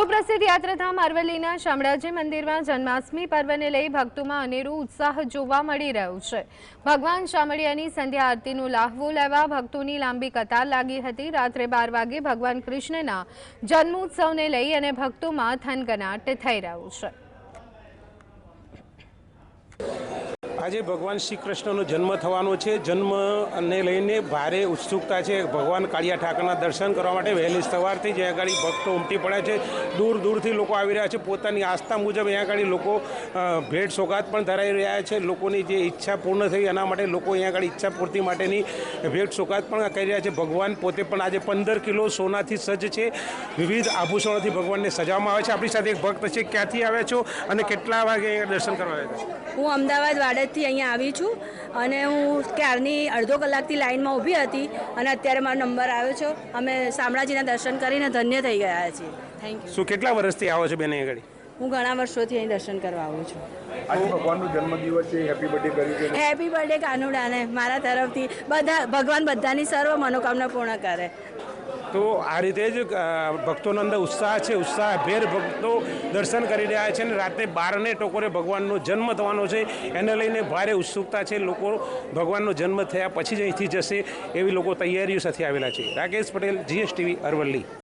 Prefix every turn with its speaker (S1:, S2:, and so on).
S1: સુપ્રસિદ્ધ યાત્રાધામ અરવલ્લીના શામળાજી મંદિરમાં જન્માષ્ટમી પર્વને લઈ ભક્તોમાં અનેરો ઉત્સાહ જોવા મળી રહ્યો છે. ભગવાન શામળિયાની સંધ્યા આરતીનો લાહવો લેવા ભક્તોની લાંબી કતાર લાગી હતી. રાત્રે બાર વાગે ભગવાન કૃષ્ણના જન્મોત્સવને લઈ અને ભક્તોમાં થનગનાટ થઈ રહ્યો છે.
S2: આજે ભગવાન શ્રી કૃષ્ણનો જન્મ થવાનો છે. જન્મને લઈને ભારે ઉત્સુકતા છે. ભગવાન કાળિયા ઠાકરના દર્શન કરવા માટે વહેલી સવારથી જ અહીંયા આગળ ભક્તો ઉમટી પડ્યા છે. દૂર દૂરથી લોકો આવી રહ્યા છે. પોતાની આસ્થા મુજબ અહીંયા આગળ લોકો ભેટ સોગાત પણ ધરાવી રહ્યા છે. લોકોની જે ઈચ્છા પૂર્ણ થઈ એના માટે લોકો અહીંયા આગળ ઈચ્છા પૂર્તિ માટેની ભેટ સોગાત પણ કરી રહ્યા છે. ભગવાન પોતે પણ આજે પંદર કિલો સોનાથી સજ્જ છે. વિવિધ આભૂષણોથી ભગવાનને સજાવવામાં આવે છે. આપણી સાથે એક ભક્ત છે. ક્યાંથી આવ્યા છો અને કેટલા વાગે દર્શન કરવા આવ્યા છો?
S3: હું અમદાવાદ વાડજથી અહીંયા આવી છું અને હું ક્યારની અડધો કલાકથી લાઇનમાં ઊભી હતી અને અત્યારે મારો નંબર આવ્યો છે. અમે શામળાજીના દર્શન કરીને ધન્ય થઈ ગયા છીએ. થેન્ક યુ
S2: શું કેટલા વર્ષથી આવો છો બેન આગળ?
S3: હું ઘણા વર્ષોથી અહીં દર્શન કરવા આવું છું.
S4: આજે ભગવાનનો જન્મદિવસ છે હેપી બર્થડે કર્યું છે.
S3: હેપી બર્થડે કાનુડાને મારા તરફથી. બધા ભગવાન બધાની સર્વ મનોકામના પૂર્ણ કરે.
S2: તો આ રીતે જ ભક્તોનો અંદર ઉત્સાહ છે ઉત્સાહભેર ભક્તો દર્શન કરી રહ્યા છે અને રાત્રે બારને ટોકોરે ભગવાનનો જન્મ થવાનો છે. એને લઈને ભારે ઉત્સુકતા છે. લોકો ભગવાનનો જન્મ થયા પછી જ અહીંથી જશે એવી લોકો તૈયારીઓ સાથે આવેલા છે. રાકેશ પટેલ જીએસટીવી અરવલ્લી.